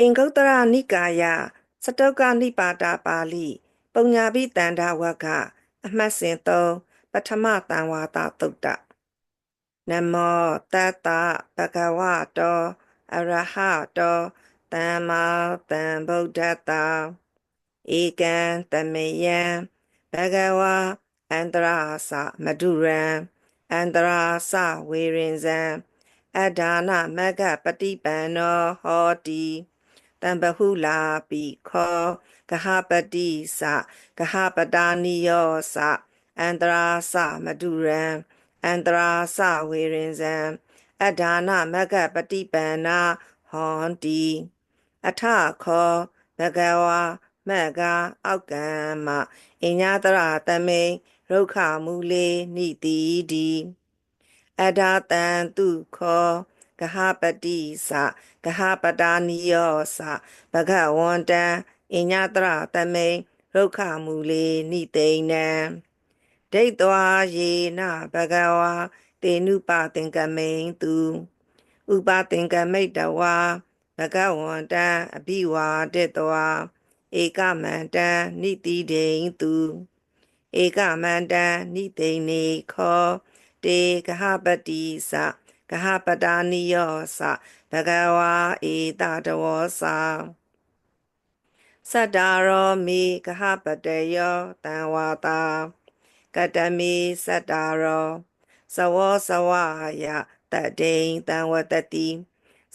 အင်္ဂုတ္တရနိကာယစတုကနိပါတာပါဠိပုံညာပိတန္တဝကအမှတ်စဉ်3ပထမတန်ဝါတာတုတ်တနမောတတ္တဘဂဝတောအရဟတောသမ္မာသမ္ဗုဒ္ဓတ္တဧကံတမေယံဘဂဝါအန္တရာသမဒုရံအန္တရာသဝေရင်ဇံအဒါနမဂ္ဂပฏิပန္နောဟောတိ တံပဟုလာပိခောကဟပတိစကဟပတာနိယောစအန္တရာသမဒုရံအန္တရာသဝေရင်ဇံအဒါနမဂ္ဂပฏิပန္နာဟောတိအထခောဘဂဝါမက္ကအောက်ကံမအညာတရတမိန်ရုခမူလေနိတိဒီအဒါတံတုခော ကဟပတိစကဟပတာနိယောစဘဂဝန္တံအညတရတမိန်ရုခမူလေနိသိဏံဒိဋ္ဌဝါယေနဘဂဝါတေနုပသင်္ကမိန်တုဥပသင်္ကမိတ်တဝါဘဂဝန္တံအဘိဝါတေတဝါဧကမန္တံနိတိဒိန်တုဧကမန္တံနိသိဏေခောတေကဟပတိစ ကဟပတာနိယောစဘဂဝါဧတတဝောစာစတ္တာရောမိကဟပတယောတံဝါတာကတမိစတ္တာရောသဝောသဝယတတိန်တံဝတတိ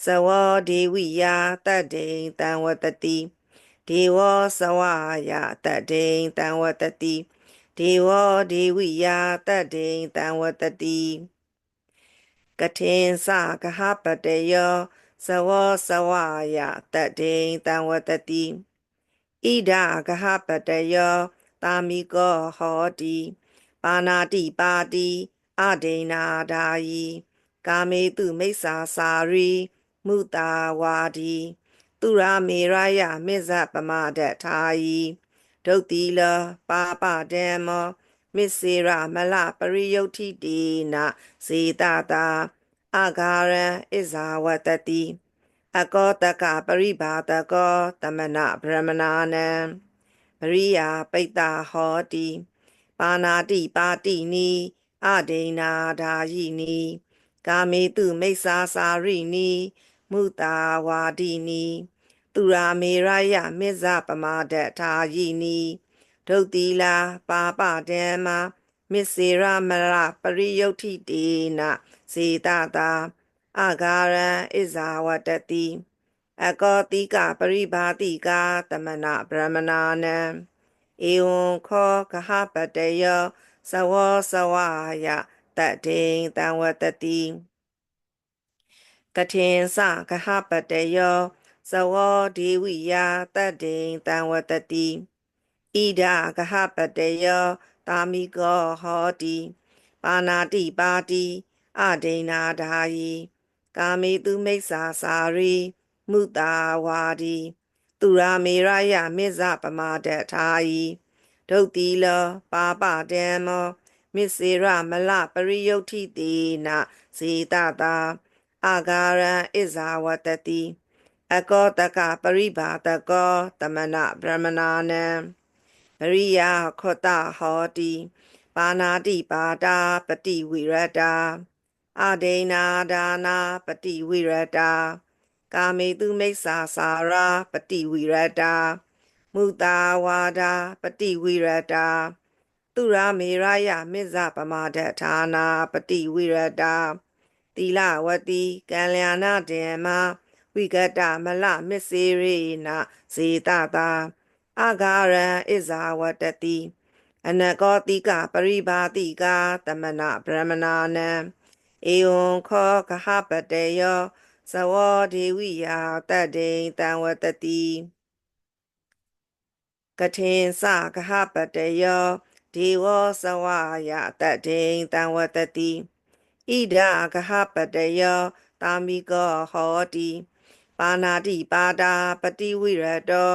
သဝောဒေဝိယတတိန်တံဝတတိဒေဝောသဝယတတိန်တံဝတတိဒေဝောဒေဝိယတတိန်တံဝတတိ ကထင်စကဟပတယောသဝောသဝယတတိန်တံဝတတိဣဒကဟပတယောတာမိကောဟောတိပါဏာတိပါတိအဒိနာဒာယီကာမေတုမိစ္ဆာစာရီမုတာဝါဒီသူရာမေရယမေဇပမဒထာယီဒုတ်တိလပါပတေမော မစ္စေရမလပရိယုတ်ထိတိနာစေတတာအာဂာရံဣဇာဝတတိအကောတကပရိဘာတကောတမနဗြဟ္မနာနံပရိယာပိတ္တာဟောတိပါဏာတိပါတိနီအဒိနာဓာယိနီကာမေတုမိစ္ဆာစာရိနီမုတာဝါဒီနီသူရာမေရယမေဇပမာဒထာယိနီ ဒုတ်တိလာပါပတေမမစ္စေရမရပရိယုတ်ထိတေနစေတတာအာဂာရံဣဇာဝတတိအကောတိကပရိဘာတိကာတမနာဗြဟ္မနာနံဧဝံခောကဟပတယောသဝောသဝယတတေတံဝတတိကထင်စကဟပတယောသဝောဒေဝိယတတေတံဝတတိ ဣဒကဟပတယောတာမိကောဟောတိပါဏာတိပါတိအဒိနာဓာယီကာမေတုမိစ္ဆာစာရီမုတာဝါဒီသူရာမေရယမေဇပမာဒထာယီဒုတ်တိလပါပတေမောမစ္စေရမလပရိယုတ်ထိတေနစေတတာအာဂာရံဣဇာဝတတိအကောတကပရိဘာတကောတမနဗြဟ္မနာနံ ပရိယာခောတဟောတိပါဏာတိပါတာပတိဝိရတာအဒိနာဒါနာပတိဝိရတာကာမေတုမိစ္ဆာစာရာပတိဝိရတာမုတာဝါဒာပတိဝိရတာသူရာမေရယမေဇပမာဒဌာနာပတိဝိရတာသီလဝတိကံလျာဏတေမဝိကတမလမစ္စေရိနာစေတတာ အာဂာရံဣဇာဝတတိအနကောတိကပရိဘာတိကတမနဗြဟ္မနာနံဧဝံခောကဟပတေယောသဝောဒေဝိယာတတ္တိတံဝတတိကထင်စကဟပတေယောဒေဝသဝယတတ္တိတံဝတတိဣဒကဟပတေယောတာမိကောဟောတိပါဏာတိပါတာပတိဝိရတော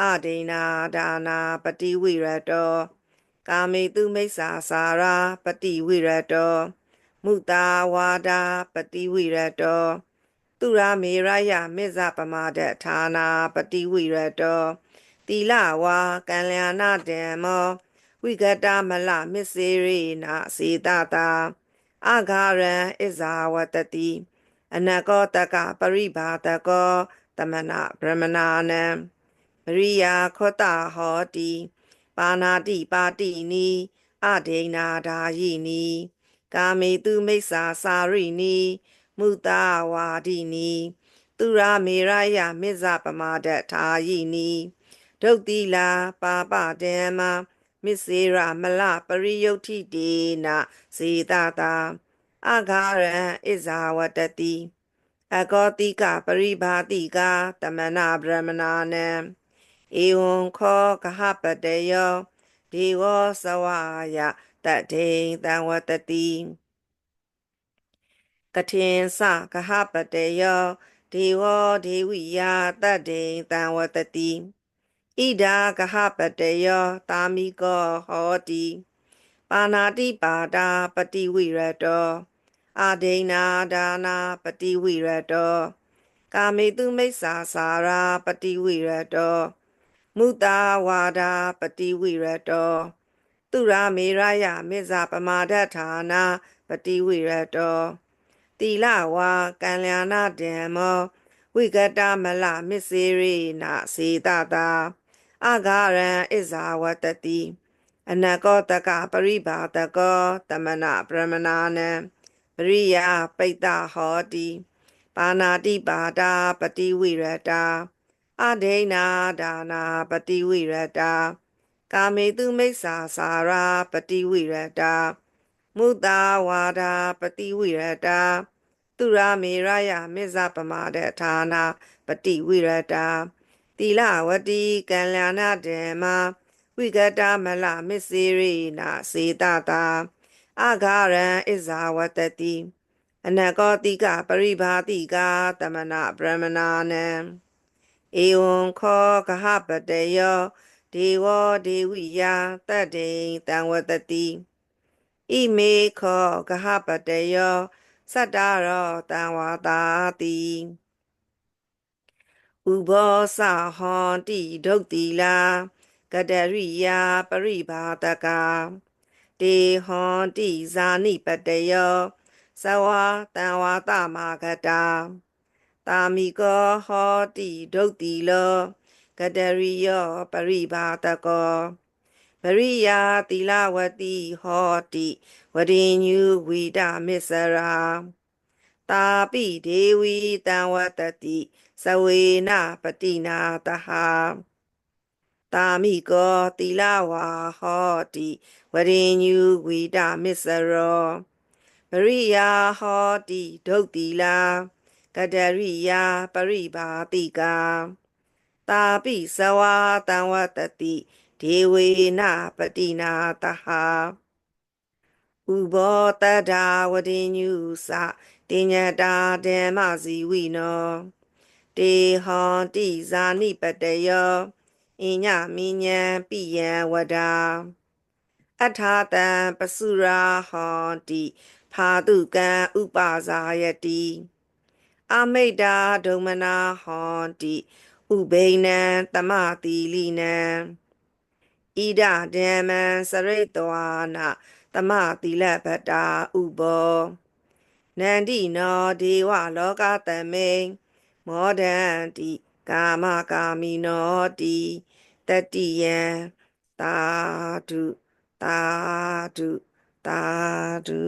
အဒိနာဒါနာပတိဝိရတောကာမေတုမိစ္ဆာစာရာပတိဝိရတောမုတာဝါဒာပတိဝိရတောသူရာမေရယမေဇပမာဒဌာနာပတိဝိရတောတိလဝါကံလျာဏတံမောဝိကတမလမစ္စေရိနာစေတတာအာဂါရံဣဇာဝတတိအနကောတကပရိဘာတကောတမနာဗြဟ္မနာနံ ရိယာခောတဟောတိပါဏာတိပါတိနီအဒိဏာဓာယိနီကာမေတုမိစ္ဆာစာရိနီမုတာဝါဒိနီသူရာမေရယမေဇပမာဒထာယိနီဒုတ်တိလာပါပတေမမစ္စေရမလပရိယုတ်ထိတေနစေတတာအာဂါရံဣဇာဝတတိအကောတိကပရိဘာတိကတမနာဗြဟ္မနာနံ ဧဝံခောကဟပတယောဒေဝသဝယတတေတံဝတတိကထင်စကဟပတယောဒေဝဒေဝိယတတေတံဝတတိဣဒာကဟပတယောတာမိကောဟောတိပါဏာတိပါဒာပတိဝိရတောအာဒိနာဒါနာပတိဝိရတော ကာမေတုမိစ္ဆာစာရာပတိဝိရတော မုတာဝါဒာပတိဝိရတောသူရာမေရယမေဇပမာဒဌာနာပတိဝိရတောတိလဝါကံလျာဏတံမောဝိကတမလမစ္စေရိနာစေတတာအာဂရံဣဇာဝတတိအနကောတကပရိဘာတကောတမနာပရမနာနံပရိယာပိတ္တဟောတိပါဏာတိပါဒာပတိဝိရတာ အဒိနာဒါနာပတိဝိရတာကာမေတုမိစ္ဆာစာရာပတိဝိရတာမုတာဝါဒာပတိဝိရတာသူရာမေရယမေဇပမာဒဌာနာပတိဝိရတာတိလဝတိကံလျာဏတေမဝိကတမလမစ္စေရိနာစေတတာအာဂရံဣဇာဝတတိအနကောတိကပရိဘာတိကတမနာဗြဟ္မနာနံ ဧဝံခောကဟပတယောဒေဝဒေဝိယတတ္တိတံဝတတိဣမေခောကဟပတယောစတ္တရောတံဝါတာတိဥဘောစဟောတိဒုတ်တိလာကတရိယာပရိဘာတကတေဟောတိဇာနိပတယောသဝတံဝါတမဂတာ တာမိကောဟောတိဒုတ်တိလောကတရိယောပရိဘာတကောပရိယာတိလဝတိဟောတိဝရိညုဝိဒမစ္စရာတာပိဒေဝီတံဝတတိသဝေနပတိနာတဟာတာမိကောတိလဝါဟောတိဝရိညုဝိဒမစ္စရောပရိယာဟောတိဒုတ်တိလာ ကတရိယာပရိပါတိကာတာပိသဝါတံဝတတိဒေဝေနပတိနာတဟာဥဘောတဒါဝတိညုစတိညတာဓမ္မစီဝိနောတေဟောတိဇာနိပတယောအညမိညံပိယံဝဒာအထာတံပစုရာဟောတိဖာတုကံဥပဇာယတိ အမိတ်တာဒုမနာဟောတိဥဘိနံတမတိလိနံဣဒဓမ္မံစရိတဝါနာတမတိလပတာဥဘောနန္တိနောဒေဝလောကတမိန်မောဒန္တိကာမကာမိနောတိတတိယံသာဓုသာဓုသာဓု